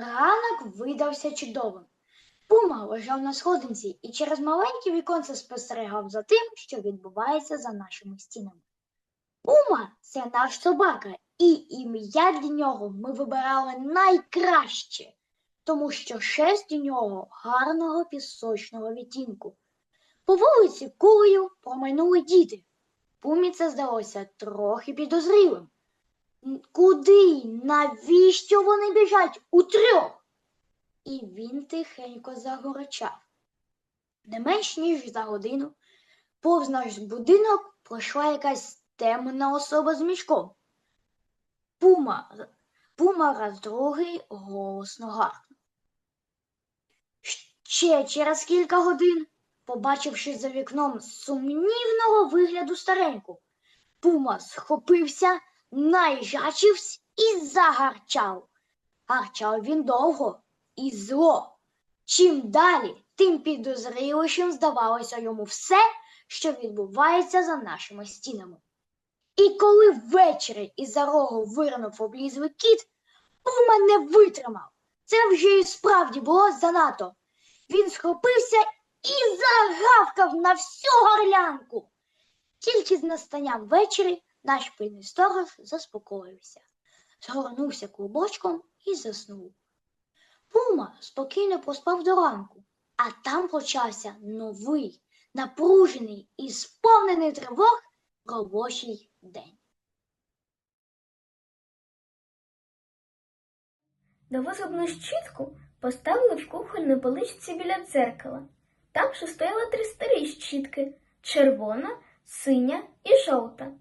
Ранок видався чудовим. Пума лежав на сходинці і через маленьке віконце спостерігав за тим, що відбувається за нашими стінами. Пума це наш собака, і ім'я для нього ми вибирали найкраще, тому що шерсть у нього гарного пісочного відтінку. По вулиці кулею промайнули діти. Пумі це здалося трохи підозрілим. Куди? Навіщо вони біжать утрьох? І він тихенько загорочав. Не менш ніж за годину повз наш будинок пройшла якась темна особа з мішком. Пума, пума раз другий голосно гаркнув. Ще через кілька годин, побачивши за вікном сумнівного вигляду стареньку, пума схопився, найжачився і загарчав. Гарчав він довго і зло. Чим далі, тим підозрілішим здавалося йому все, що відбувається за нашими стінами. І коли ввечері із-за рогу вирнув облізлий кіт, Пума не витримав. Це вже і справді було занадто. Він схопився і загавкав на всю горлянку. Тільки з настанням ввечері наш пильний сторож заспокоївся, згорнувся клубочком і заснув. Пума спокійно поспав до ранку, а там почався новий, напружений і сповнений тривог робочий день. Нову зубну щітку поставили в кухонній поличці біля дзеркала. Там же стояли три старі щітки червона, синя і жовта.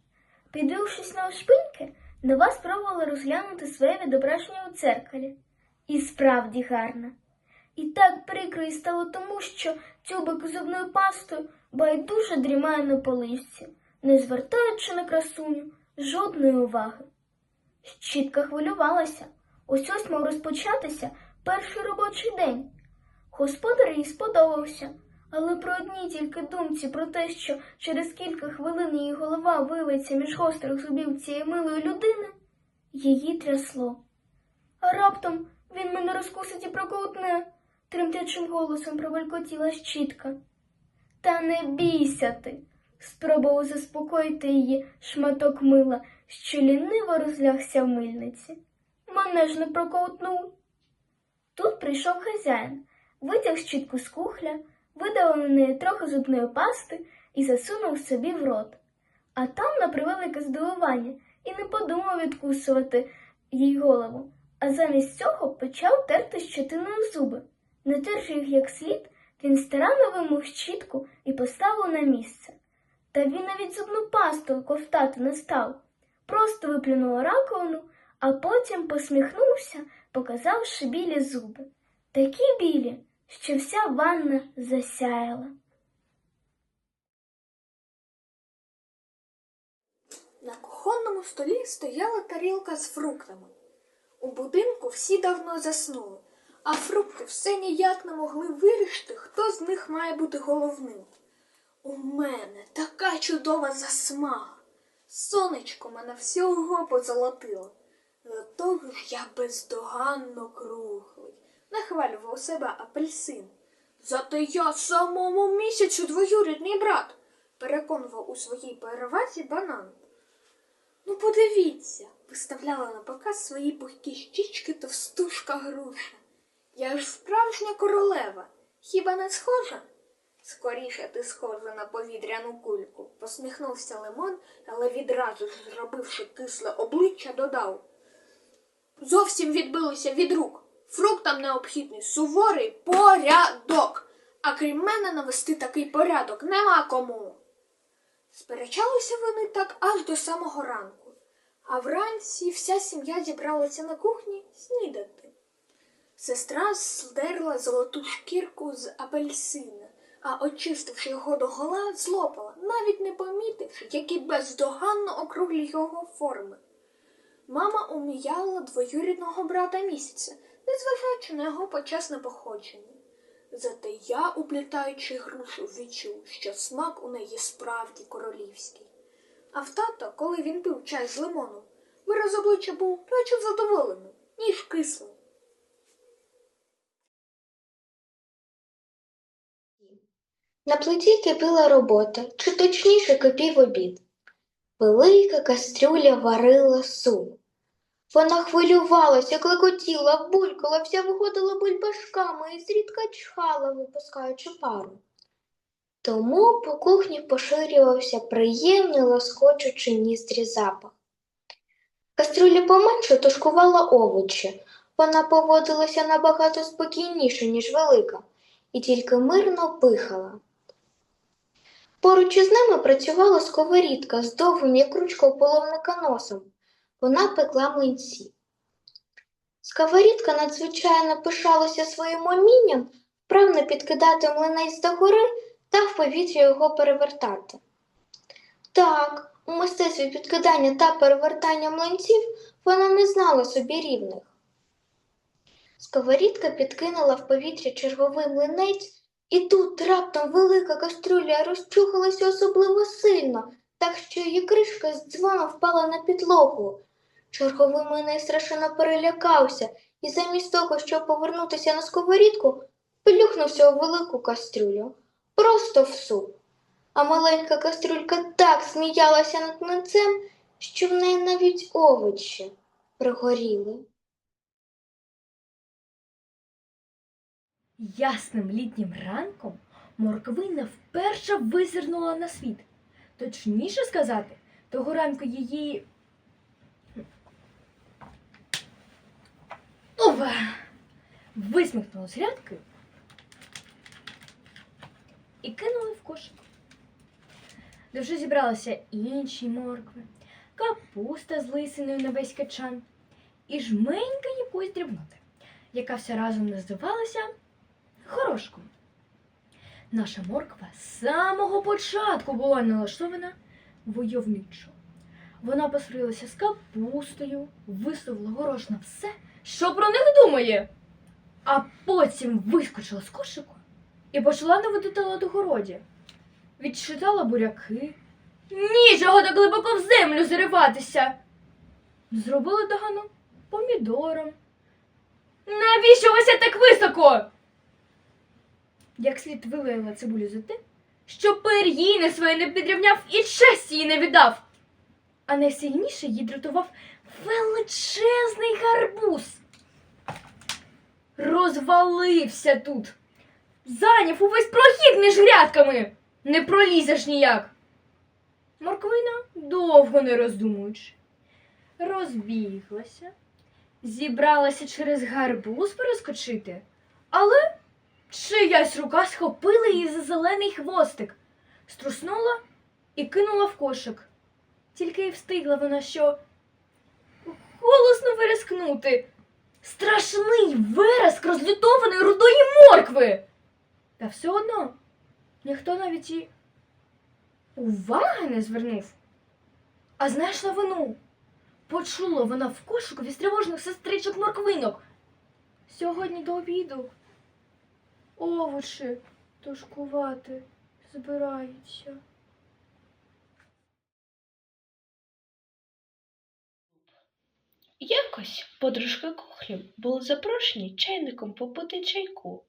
Підвівшись на шпиньки, нова спробувала розглянути своє відображення у дзеркалі. І справді гарна. І так прикро їй стало тому, що тюбик зубною пастою байдуже дрімає на поличці, не звертаючи на красуню жодної уваги. Щітка хвилювалася. Ось ось мав розпочатися перший робочий день. Господар їй сподобався, але при одній тільки думці про те, що через кілька хвилин її голова виветься між гострих зубів цієї милої людини, її трясло. А раптом він мене розкусить і проковтне, тремтячим голосом пробелькотіла щітка. Та не бійся ти, спробував заспокоїти її шматок мила, що ліниво розлягся в мильниці. Мене ж не проковтнув. Тут прийшов хазяїн, витяг щітку з кухля, видав на неї трохи зубної пасти і засунув собі в рот. А там, на превелике здивування, і не подумав відкусувати їй голову, а замість цього почав терти щетиною зуби. Не терши їх як слід, він старанно вимив щітку і поставив на місце. Та він навіть зубну пасту ковтати не став, просто виплюнув раковину, а потім посміхнувся, показавши білі зуби. Такі білі, що вся ванна засяяла. На кухонному столі стояла тарілка з фруктами. У будинку всі давно заснули, а фрукти все ніяк не могли вирішити, хто з них має бути головним. У мене така чудова засмага. Сонечко мене всього позолотило. До того ж я бездоганно круглий, нахвалював себе апельсин. Зате я самому місяцю двоюрідний брат, переконував у своїй перевазі банан. Ну, подивіться, виставляла на показ свої пухкі щічки товстушка груша. Я ж справжня королева. Хіба не схожа? Скоріше ти схожа на повітряну кульку, посміхнувся Лимон, але відразу ж, зробивши кисле обличчя, додав. Зовсім відбилися від рук. Фруктам необхідний суворий порядок. А крім мене навести такий порядок нема кому. Сперечалися вони так аж до самого ранку, а вранці вся сім'я зібралася на кухні снідати. Сестра здерла золоту шкірку з апельсина, а очистивши його до гола, злопала, навіть не помітивши, які бездоганно округлі його форми. Мама уміяла двоюрідного брата місяця, незважаючи на його почесне походження. Зате я, уплітаючи грушу, відчув, що смак у неї справді королівський. А в тата, коли він пив чай з лимоном, вираз обличчя був радше задоволений, ніж кислим. На плиті кипіла робота, чи точніше кипів обід. Велика кастрюля варила суп. Вона хвилювалася, клекотіла, булькала, вся виходила бульбашками і зрідка чхала, випускаючи пару. Тому по кухні поширювався приємний лоскочучий ніздрі запах. Каструля поменше тушкувала овочі. Вона поводилася набагато спокійніше, ніж велика, і тільки мирно пихала. Поруч із ними працювала сковорідка з довгим, як ручка половника носом. Вона пекла млинці. Сковорідка надзвичайно пишалася своїм умінням вправно підкидати млинець догори та в повітря його перевертати. Так, у мистецтві підкидання та перевертання млинців вона не знала собі рівних. Сковорідка підкинула в повітря черговий млинець, і тут раптом велика кастрюля розчухалася особливо сильно, так що її кришка з дзвоном впала на підлогу. Черговий млинець страшенно перелякався і замість того, щоб повернутися на сковорідку, плюхнувся у велику кастрюлю, просто в суп. А маленька кастрюлька так сміялася над млинцем, що в неї навіть овочі пригоріли. Ясним літнім ранком морквина вперше визирнула на світ. Точніше сказати, того ранку її. Ова! Висмикнула з грядки і кинули в кошик. Де вже зібралися інші моркви, капуста з лисиною на весь качан і жменька якоїсь дрібноти, яка все разом називалася горошком. Наша морква з самого початку була налаштована войовничо. Вона посварилася з капустою, висувала горош на все, що про них думає. А потім вискочила з кошику і почала наводити лад у городі. Відчитала буряки. Нічого так глибоко в землю зариватися. Зробили догану помідором. Навіщо ось так високо? як слід вилаяла цибулю за те, що пир'їни своє не підрівняв і честь її не віддав. А найсильніше її дратував величезний гарбуз. Розвалився тут. Зайняв увесь прохід між грядками. Не пролізеш ніяк. Морквина, довго не роздумуючи, розбіглася, зібралася через гарбуз перескочити, але Чиясь рука схопила її за зелений хвостик, струснула і кинула в кошик. Тільки й встигла вона що голосно вирискнути. Страшний вереск розлютованої рудої моркви. Та все одно ніхто навіть і уваги не звернув, а знайшла вину. Почула вона в кошику тривожних сестричок морквинок. Сьогодні до обіду овочі тушкувати збираються. Якось подружки кухлі були запрошені чайником попити чайку.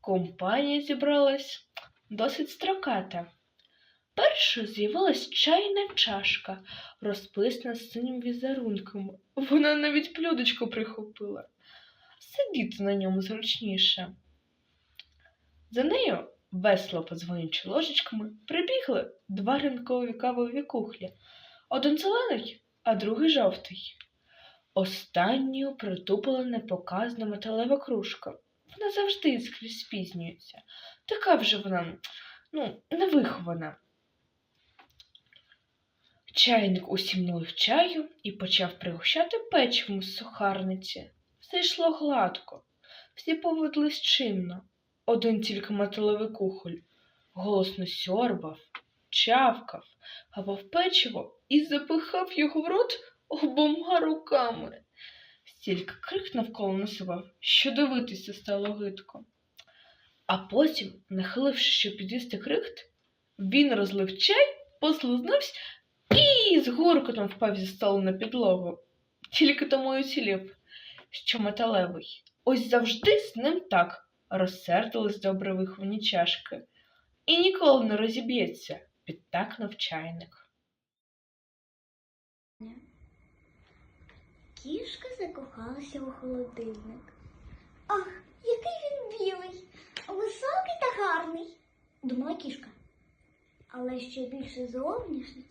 Компанія зібралась досить строката. Першою з'явилась чайна чашка, розписана синім візерунком. Вона навіть блюдечко прихопила. Сидіти на ньому зручніше. За нею, весело подзвонючи ложечками, прибігли два ринкові кавові кухлі. Один зелений, а другий жовтий. Останню притупила непоказна металева кружка. Вона завжди скрізь спізнюється. Така вже вона, ну, невихована. Чайник усім налив чаю і почав пригощати печивом з сухарниці. Все йшло гладко, всі поводились чинно. Один тільки металевий кухоль голосно сьорбав, чавкав, хапав печиво і запихав його в рот обома руками. Стільки крик навколо насував, що дивитися стало гидко. А потім, нахиливши, щоб під'їсти крихт, він розлив чай, послизнувся і з гуркотом впав зі столу на підлогу. Тільки тому й уцілів, що металевий. Ось завжди з ним так розсердились добре виховані чашки. і ніколи не розіб'ється, підтакнув чайник. Кішка закохалася у холодильник. Ах, який він білий, високий та гарний, думала кішка. Але ще більше зовнішність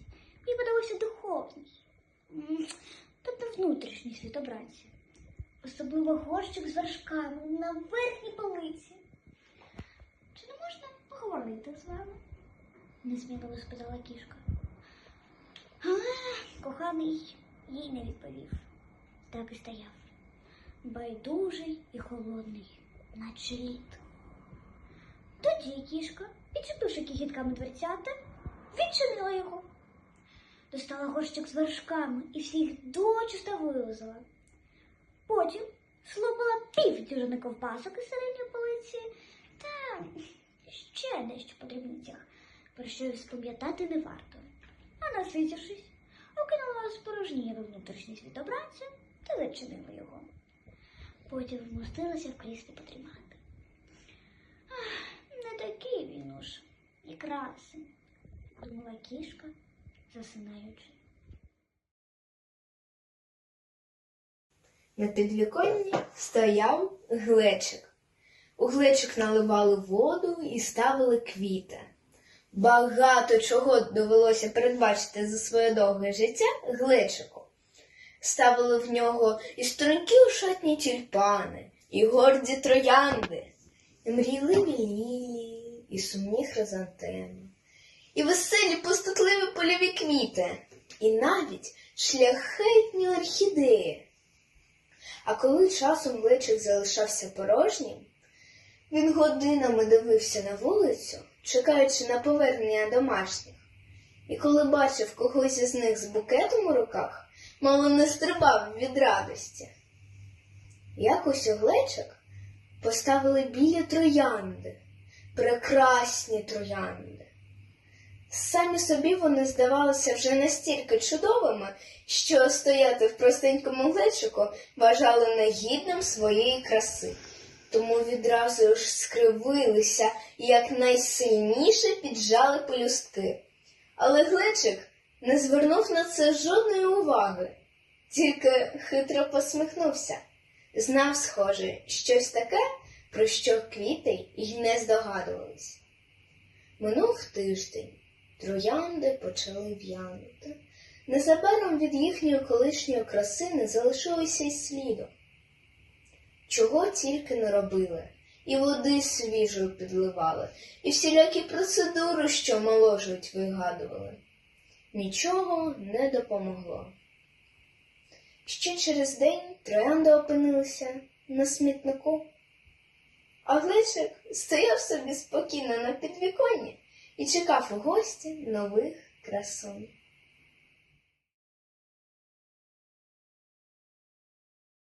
їй подалося духовний, тобто внутрішній світобранці. Особливо горщик з вершками на верхній полиці. Чи не можна поговорити з вами? несміливо спитала кішка. Але коханий їй не відповів так і стояв, байдужий і холодний, наче лід. Тоді кішка, підчепивши кігітками дверцята, відчинила його. Достала горщик з вершками і всіх дочиста вилазила. Потім слопала пів дюжини ковбасок із середньої полиці та ще дещо по дрібницях, про що й спам'ятати не варто. А наситівшись, окинула спорожніє внутрішній світобранця та зачинила його. Потім вмостилася в кріслі потримати. Ах, не такий він уж і красень, думала кішка, засинаючи. На підвіконні стояв глечик. У глечик наливали воду і ставили квіти. Багато чого довелося передбачити за своє довге життя глечику. Ставили в нього і стрункі ушатні тюльпани, і горді троянди, і мрійливі лілії, і сумні хризантеми, і веселі пустотливі польові квіти, і навіть шляхетні орхідеї. А коли часом глечик залишався порожнім, він годинами дивився на вулицю, чекаючи на повернення домашніх. І коли бачив когось із них з букетом у руках, мало не стрибав від радості. Якось у глечик поставили білі троянди, прекрасні троянди. Самі собі вони здавалися вже настільки чудовими, що стояти в простенькому глечику вважали негідним своєї краси. Тому відразу ж скривилися і якнайсильніше піджали пелюстки. Але глечик не звернув на це жодної уваги, тільки хитро посміхнувся. Знав, схоже, щось таке, про що квіти й не здогадувались. Минув тиждень. Троянди почали в'янути. Незабаром від їхньої колишньої краси не залишилося й сліду. Чого тільки не робили, і води свіжою підливали, і всілякі процедури, що моложують, вигадували. Нічого не допомогло. Ще через день троянди опинилися на смітнику, а глечик стояв собі спокійно на підвіконні і чекав у гості нових красунь.